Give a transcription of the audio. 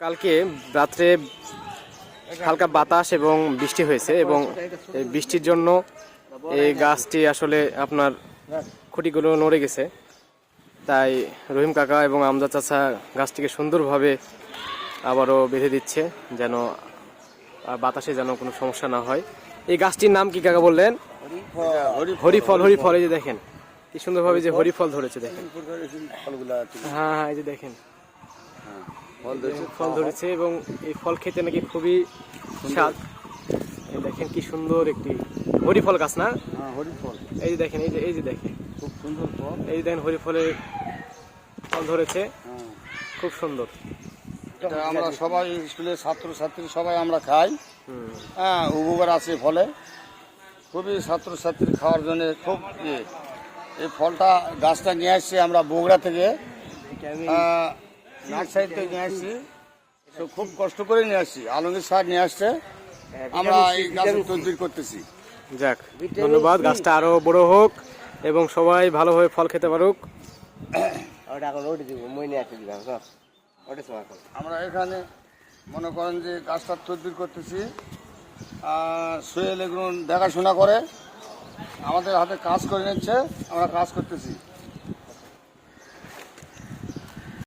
কালকে রাত্রে হালকা বাতাস এবং বৃষ্টি হয়েছে এবং এই বৃষ্টির জন্য এই গাছটি আসলে আপনার খুঁটিগুলো নড়ে গেছে। তাই রহিম কাকা এবং আমজা চাচা গাছটিকে সুন্দরভাবে আবারও বেঁধে দিচ্ছে যেন বাতাসে যেন কোনো সমস্যা না হয়। এই গাছটির নাম কি কাকা বললেন? হরিফল হরিফল এই যে দেখেন কি সুন্দরভাবে যে হরিফল ধরেছে দেখেন। হ্যাঁ হ্যাঁ এই যে দেখেন। ফল ধরেছে এবং এই ফল খেতে নাকি খুবই স্বাদ। এই দেখেন কি সুন্দর একটি হরিফল গাছ না? হরিফল। এই যে দেখেন এই যে এই যে দেখেন। খুব সুন্দর ফল। এই দেখেন হরিফলের ফল ধরেছে। খুব সুন্দর। এটা আমরা সবাই স্কুলের ছাত্রছাত্রী সবাই আমরা খাই। হ্যাঁ উপকার আছে ফলে। খুবই ছাত্রছাত্রী খাওয়ার জন্য খুব ইয়ে। এই ফলটা গাছটা নিয়ে আসছি আমরা বগুড়া থেকে। নার্সারি থেকে নিয়ে আসছি। তো খুব কষ্ট করে নিয়ে আসছি। আলমগীর স্যার নিয়ে আসছে। আমরা এই গাছ তৈরি করতেছি। যাক ধন্যবাদ। গাছটা আরও বড় হোক এবং সবাই ভালোভাবে ফল খেতে পারুক। আমরা এখানে মনে করেন যে গাছটা তৈরি করতেছি। সোহেল এগুলো দেখাশোনা করে। আমাদের হাতে কাজ করে নিচ্ছে আমরা কাজ করতেছি।